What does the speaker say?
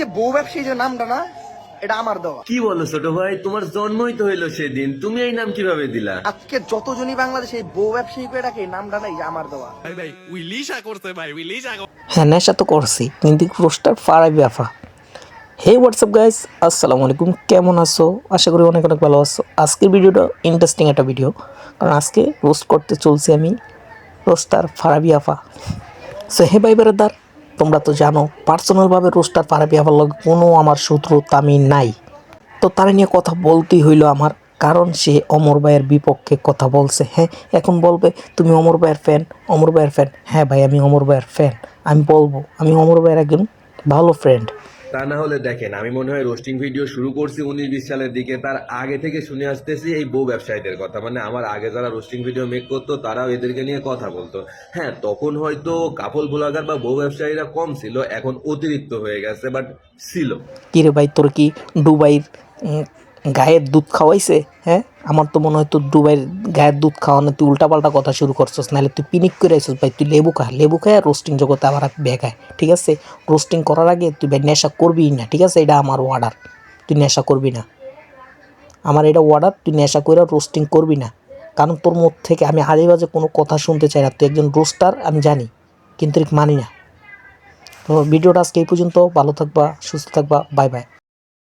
যে বউ ব্যবসায়ী যে নামটা না এটা আমার দেওয়া। কি বলো ছোট ভাই? তোমার জন্মই তো হইল সেদিন। তুমি এই নাম কীভাবে দিলা? আজকে যতজনই বাংলাদেশে এই বউ ব্যবসায়ী করে ডাকে এই নামটা নাই আমার দেওয়া। ভাই ভাই উইলিশা করতে ভাই উই উইলিশা হ্যাঁ নেশা তো করছি। কিন্তু রোস্টার ফারাই ব্যাফা হে হোয়াটসঅ্যাপ গাইস আসসালামু আলাইকুম। কেমন আছো? আশা করি অনেক অনেক ভালো আছো। আজকের ভিডিওটা ইন্টারেস্টিং একটা ভিডিও কারণ আজকে রোস্ট করতে চলছি আমি রোস্টার ফারাবি আফা সো হে ভাই বেড়াদার তোমরা তো জানো পার্সোনালভাবে রোস্টার ফারাবি আফার লগে কোনো আমার শত্রু তামি নাই। তো তারা নিয়ে কথা বলতেই হইল আমার, কারণ সে অমর ভাইয়ের বিপক্ষে কথা বলছে। হ্যাঁ এখন বলবে, তুমি অমর ভাইয়ের ফ্যান অমর ভাইয়ের ফ্যান হ্যাঁ ভাই, আমি অমর ভাইয়ের ফ্যান আমি বলব, আমি অমর ভাইয়ের একজন ভালো ফ্রেন্ড তা না হলে দেখেন আমি মনে হয় রোস্টিং ভিডিও শুরু করছি উনিশ বিশ সালের দিকে তার আগে থেকে শুনে আসতেছি এই বউ ব্যবসায়ীদের কথা। মানে আমার আগে যারা রোস্টিং ভিডিও মেক করতো তারাও এদেরকে নিয়ে কথা বলতো। হ্যাঁ তখন হয়তো কাপল ব্লগার বা বউ ব্যবসায়ীরা কম ছিল এখন অতিরিক্ত হয়ে গেছে বাট ছিল। কিরে ভাই তোর কি উম, গায়ের দুধ খাওয়াইছে হ্যাঁ? আমার তো মনে হয় তোর দুবাইয়ের গায়ের দুধ খাওয়ানো তুই উল্টাপাল্টা কথা শুরু করছিস, নাহলে তুই পিনিক করে আইছিস ভাই, তুই লেবু খা, লেবু খায় আর রোস্টিং জগতে আবার বেগায় ঠিক আছে? রোস্টিং করার আগে তুই ভাই নেশা করবি না, ঠিক আছে? এটা আমার অর্ডার তুই নেশা করবি না। আমার এটা অর্ডার তুই নেশা করে রোস্টিং করবি না। কারণ তোর মুখ থেকে আমি আজে বাজে কোনো কথা শুনতে চাই না, তুই একজন রোস্টার আমি জানি, কিন্তু মানি না। তো ভিডিওটা আজকে এই পর্যন্ত, ভালো থাকবা, সুস্থ থাকবা বাই বাই